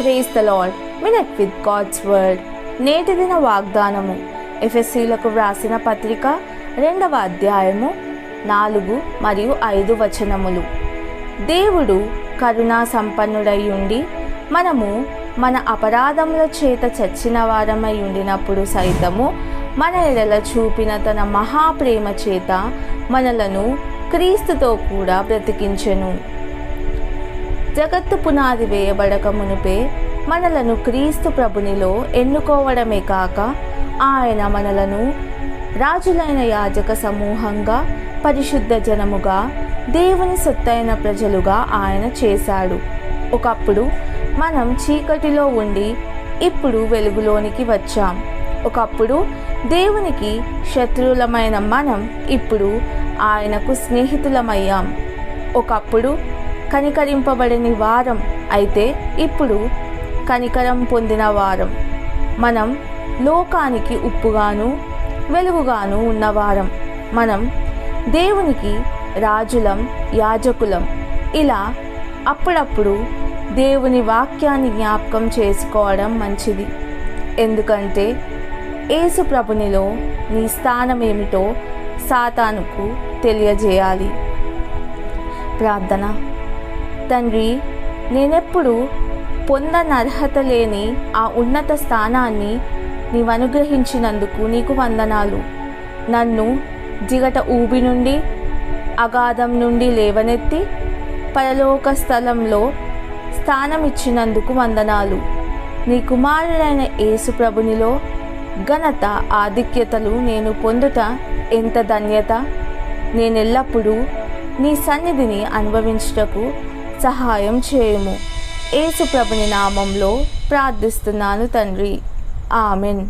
Praise the Lord minute with God's word నేటి దిన వాగ్దానము. ఎఫ్ఎస్సీలకు వ్రాసిన పత్రిక రెండవ అధ్యాయము నాలుగు మరియు ఐదు వచనములు. దేవుడు కరుణా సంపన్నుడై ఉండి మనము మన అపరాధముల చేత చచ్చిన వారమై ఉండినప్పుడు సైతము మన ఎడల చూపిన తన మహాప్రేమ చేత మనలను క్రీస్తుతో కూడా బ్రతికించెను. జగత్తు పునాది వేయబడక మునుపే మనలను క్రీస్తు ప్రభునిలో ఎన్నుకోవడమే కాక ఆయన మనలను రాజులైన యాజక సమూహంగా పరిశుద్ధ జనముగా దేవుని సొత్తైన ప్రజలుగా ఆయన చేశాడు. ఒకప్పుడు మనం చీకటిలో ఉండి ఇప్పుడు వెలుగులోనికి వచ్చాం. ఒకప్పుడు దేవునికి శత్రువులమైన మనం ఇప్పుడు ఆయనకు స్నేహితులమయ్యాం. ఒకప్పుడు కనికరింపబడని వారం అయితే ఇప్పుడు కనికరం పొందిన వారం. మనం లోకానికి ఉప్పుగాను వెలుగుగాను ఉన్నవారం మనం దేవునికి రాజులం యాజకులం. ఇలా అప్పుడప్పుడు దేవుని వాక్యాన్ని జ్ఞాపకం చేసుకోవడం మంచిది. ఎందుకంటే యేసు ప్రభునిలో నీ స్థానం ఏమిటో సాతానుకు తెలియజేయాలి. ప్రార్థన. తండ్రి నేనెప్పుడు పొందని అర్హత లేని ఆ ఉన్నత స్థానాన్ని నీవు అనుగ్రహించినందుకు నీకు వందనాలు. నన్ను జిగట ఊబి నుండి అగాధం నుండి లేవనెత్తి పరలోక స్థలంలో స్థానం ఇచ్చినందుకు వందనాలు. నీ కుమారుడైన యేసుప్రభునిలో ఘనత ఆధిక్యతలు నేను పొందుట ఎంత ధన్యత? నేనెల్లప్పుడూ నీ సన్నిధిని అనుభవించుటకు సహాయం చేయము. ఏసుప్రభుని నామంలో ప్రార్థిస్తున్నాను తండ్రి. ఆమెన్.